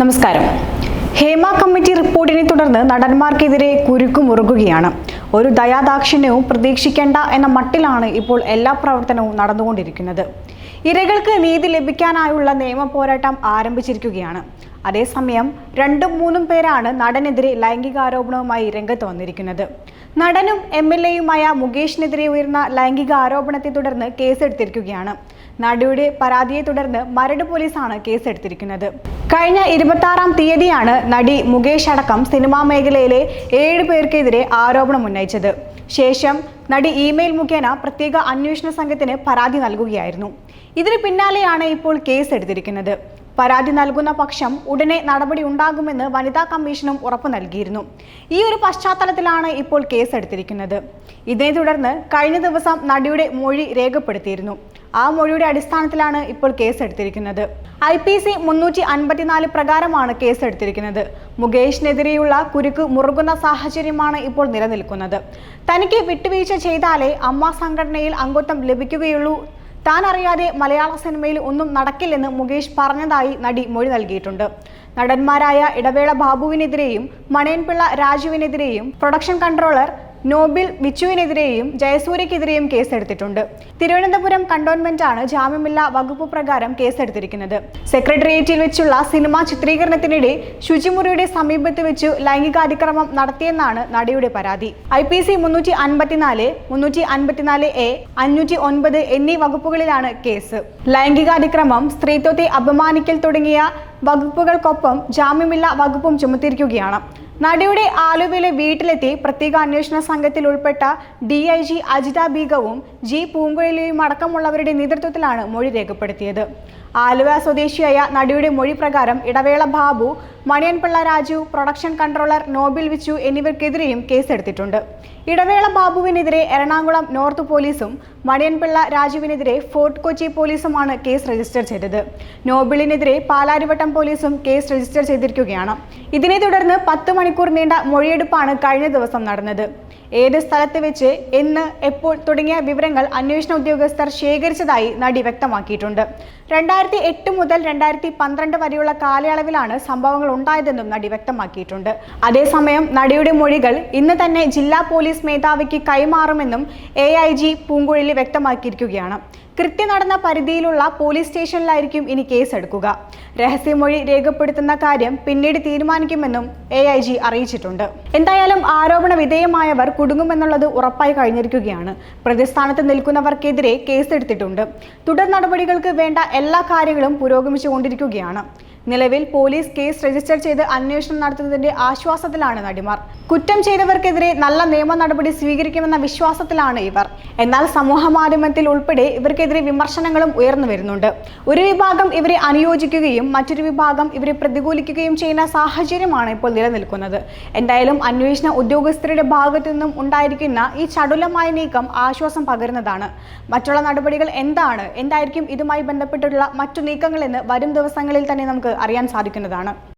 നമസ്കാരം. ഹേമ കമ്മിറ്റി റിപ്പോർട്ടിനെ തുടർന്ന് നടന്മാർക്കെതിരെ കുരുക്കുമുറുകുകയാണ് ഒരു ദയാദാക്ഷിണ്യവും പ്രതീക്ഷിക്കേണ്ട എന്ന മട്ടിലാണ് ഇപ്പോൾ എല്ലാ പ്രവർത്തനവും നടന്നുകൊണ്ടിരിക്കുന്നത്. ഇരകൾക്ക് നീതി ലഭിക്കാനായുള്ള നിയമ പോരാട്ടം ആരംഭിച്ചിരിക്കുകയാണ്. അതേസമയം രണ്ടും മൂന്നും പേരാണ് നടനെതിരെ ലൈംഗികാരോപണവുമായി രംഗത്ത് വന്നിരിക്കുന്നത്. നടനും എം എൽ എയുമായ മുകേഷിനെതിരെ ഉയർന്ന ലൈംഗിക ആരോപണത്തെ തുടർന്ന് കേസെടുത്തിരിക്കുകയാണ്. നടിയുടെ പരാതിയെ തുടർന്ന് മരട് പോലീസാണ് കേസെടുത്തിരിക്കുന്നത്. കഴിഞ്ഞ ഇരുപത്തി ആറാം തീയതിയാണ് നടി മുകേഷ് അടക്കം സിനിമാ മേഖലയിലെ ഏഴ് പേർക്കെതിരെ ആരോപണം ഉന്നയിച്ചത്. ശേഷം നടി ഇമെയിൽ മുഖേന പ്രത്യേക അന്വേഷണ സംഘത്തിന് പരാതി നൽകുകയായിരുന്നു. ഇതിന് പിന്നാലെയാണ് ഇപ്പോൾ കേസ് എടുത്തിരിക്കുന്നത് പരാതി നൽകുന്ന പക്ഷം ഉടനെ നടപടി ഉണ്ടാകുമെന്ന് വനിതാ കമ്മീഷനും ഉറപ്പു നൽകിയിരുന്നു. ഈ ഒരു പശ്ചാത്തലത്തിലാണ് ഇപ്പോൾ കേസെടുത്തിരിക്കുന്നത്. ഇതിനെ തുടർന്ന് കഴിഞ്ഞ ദിവസം നടിയുടെ മൊഴി രേഖപ്പെടുത്തിയിരുന്നു. ആ മൊഴിയുടെ അടിസ്ഥാനത്തിലാണ് ഇപ്പോൾ കേസ് എടുത്തിരിക്കുന്നത് ഐ പി സി മുന്നൂറ്റി അൻപത്തിനാല് പ്രകാരമാണ് കേസ് എടുത്തിരിക്കുന്നത് മുകേഷിനെതിരെയുള്ള കുരുക്ക് മുറുകുന്ന സാഹചര്യമാണ് ഇപ്പോൾ നിലനിൽക്കുന്നത്. തനിക്ക് വിട്ടുവീഴ്ച ചെയ്താലേ അമ്മ സംഘടനയിൽ അംഗത്വം ലഭിക്കുകയുള്ളൂ. താൻ അറിയാതെ മലയാള സിനിമയിൽ ഒന്നും നടക്കില്ലെന്ന് മുകേഷ് പറഞ്ഞതായി നടി മൊഴി നൽകിയിട്ടുണ്ട്. നടന്മാരായ ഇടവേള ബാബുവിനെതിരെയും മണയൻപിള്ള രാജുവിനെതിരെയും പ്രൊഡക്ഷൻ കൺട്രോളർ നോബിൽ വിച്ചുവിനെതിരെയും ജയസൂര്യക്കെതിരെയും കേസെടുത്തിട്ടുണ്ട്. തിരുവനന്തപുരം ആണ് ജാമ്യമില്ല വകുപ്പ് പ്രകാരം കേസെടുത്തിരിക്കുന്നത്. സെക്രട്ടേറിയറ്റിൽ വെച്ചുള്ള സിനിമാ ചിത്രീകരണത്തിനിടെ ശുചിമുറിയുടെ സമീപത്ത് വെച്ചു ലൈംഗികാതിക്രമം നടത്തിയെന്നാണ് നടിയുടെ പരാതി. ഐ പി സി മുന്നൂറ്റി അൻപത്തിനാല് മുന്നൂറ്റി അൻപത്തിനാല് എ അഞ്ഞൂറ്റി ഒൻപത് എന്നീ വകുപ്പുകളിലാണ് കേസ്. ലൈംഗികാതിക്രമം സ്ത്രീത്വത്തെ അപമാനിക്കൽ തുടങ്ങിയ വകുപ്പുകൾക്കൊപ്പം ജാമ്യമില്ലാ വകുപ്പും ചുമത്തിയിരിക്കുകയാണ്. നടിയുടെ ആലുവയിലെ വീട്ടിലെത്തി പ്രത്യേക അന്വേഷണ സംഘത്തിൽ ഉൾപ്പെട്ട ഡി ഐ ജി അജിത ബീഗവും ജി പൂങ്കുഴലിയും അടക്കമുള്ളവരുടെ നേതൃത്വത്തിലാണ് മൊഴി രേഖപ്പെടുത്തിയത്. ആലുവ സ്വദേശിയായ നടിയുടെ മൊഴി പ്രകാരം ഇടവേള ബാബു മണിയൻപിള്ള രാജു പ്രൊഡക്ഷൻ കൺട്രോളർ നോബിൽ വിച്ചു എന്നിവർക്കെതിരെയും കേസെടുത്തിട്ടുണ്ട്. ഇടവേള ബാബുവിനെതിരെ എറണാകുളം നോർത്ത് പോലീസും മണിയൻപിള്ള രാജുവിനെതിരെ ഫോർട്ട് കൊച്ചി പോലീസുമാണ് കേസ് രജിസ്റ്റർ ചെയ്തത്. നോബിളിനെതിരെ പാലാരിവട്ടം പോലീസും കേസ് രജിസ്റ്റർ ചെയ്തിരിക്കുകയാണ്. ഇതിനെ തുടർന്ന് പത്ത് മണിക്കൂർ നീണ്ട മൊഴിയെടുപ്പാണ് കഴിഞ്ഞ ദിവസം നടന്നത്. ഏത് സ്ഥലത്ത് വെച്ച് എന്ന് എപ്പോൾ തുടങ്ങിയ വിവരങ്ങൾ അന്വേഷണ ഉദ്യോഗസ്ഥർ ശേഖരിച്ചതായി നടി വ്യക്തമാക്കിയിട്ടുണ്ട്. രണ്ടായിരത്തി എട്ട് മുതൽ രണ്ടായിരത്തി പന്ത്രണ്ട് വരെയുള്ള കാലയളവിലാണ് സംഭവങ്ങൾ ഉണ്ടായതെന്നും നടി വ്യക്തമാക്കിയിട്ടുണ്ട്. അതേസമയം നടിയുടെ മൊഴികൾ ഇന്ന് തന്നെ ജില്ലാ പോലീസ് മേധാവിക്ക് കൈമാറുമെന്നും എ ഐ ജി പൂങ്കുഴലി വ്യക്തമാക്കിയിരിക്കുകയാണ്. കൃത്യം നടന്ന പരിധിയിലുള്ള പോലീസ് സ്റ്റേഷനിലായിരിക്കും ഇനി കേസ് എടുക്കുക. രഹസ്യമൊഴി രേഖപ്പെടുത്തുന്ന കാര്യം പിന്നീട് തീരുമാനിക്കുമെന്നും എ ഐ ജി അറിയിച്ചിട്ടുണ്ട്. എന്തായാലും ആരോപണ വിധേയമായവർ കുടുങ്ങുമെന്നുള്ളത് ഉറപ്പായി കഴിഞ്ഞിരിക്കുകയാണ്. പ്രതിസ്ഥാനത്ത് നിൽക്കുന്നവർക്കെതിരെ കേസെടുത്തിട്ടുണ്ട്. തുടർ നടപടികൾക്ക് വേണ്ട എല്ലാ കാര്യങ്ങളും പുരോഗമിച്ചുകൊണ്ടിരിക്കുകയാണ്. നിലവിൽ പോലീസ് കേസ് രജിസ്റ്റർ ചെയ്ത് അന്വേഷണം നടത്തുന്നതിന്റെ ആശ്വാസത്തിലാണ് നടിമാർ. കുറ്റം ചെയ്തവർക്കെതിരെ നല്ല നിയമ നടപടി സ്വീകരിക്കുമെന്ന വിശ്വാസത്തിലാണ് ഇവർ. എന്നാൽ സമൂഹ മാധ്യമത്തിൽ ഉൾപ്പെടെ ഇവർക്കെതിരെ വിമർശനങ്ങളും ഉയർന്നു വരുന്നുണ്ട്. ഒരു വിഭാഗം ഇവരെ അനുയോജിക്കുകയും മറ്റൊരു വിഭാഗം ഇവരെ പ്രതികൂലിക്കുകയും ചെയ്യുന്ന സാഹചര്യമാണ് ഇപ്പോൾ നിലനിൽക്കുന്നത്. എന്തായാലും അന്വേഷണ ഉദ്യോഗസ്ഥരുടെ ഭാഗത്തു നിന്നും ഉണ്ടായിരിക്കുന്ന ഈ ചടുലമായ നീക്കം ആശ്വാസം പകരുന്നതാണ്. മറ്റുള്ള നടപടികൾ എന്താണ്? എന്തായിരിക്കും ഇതുമായി ബന്ധപ്പെട്ടിട്ടുള്ള മറ്റു നീക്കങ്ങളെന്ന് വരും ദിവസങ്ങളിൽ തന്നെ നമുക്ക് അറിയാൻ സാധിക്കുന്നതാണ്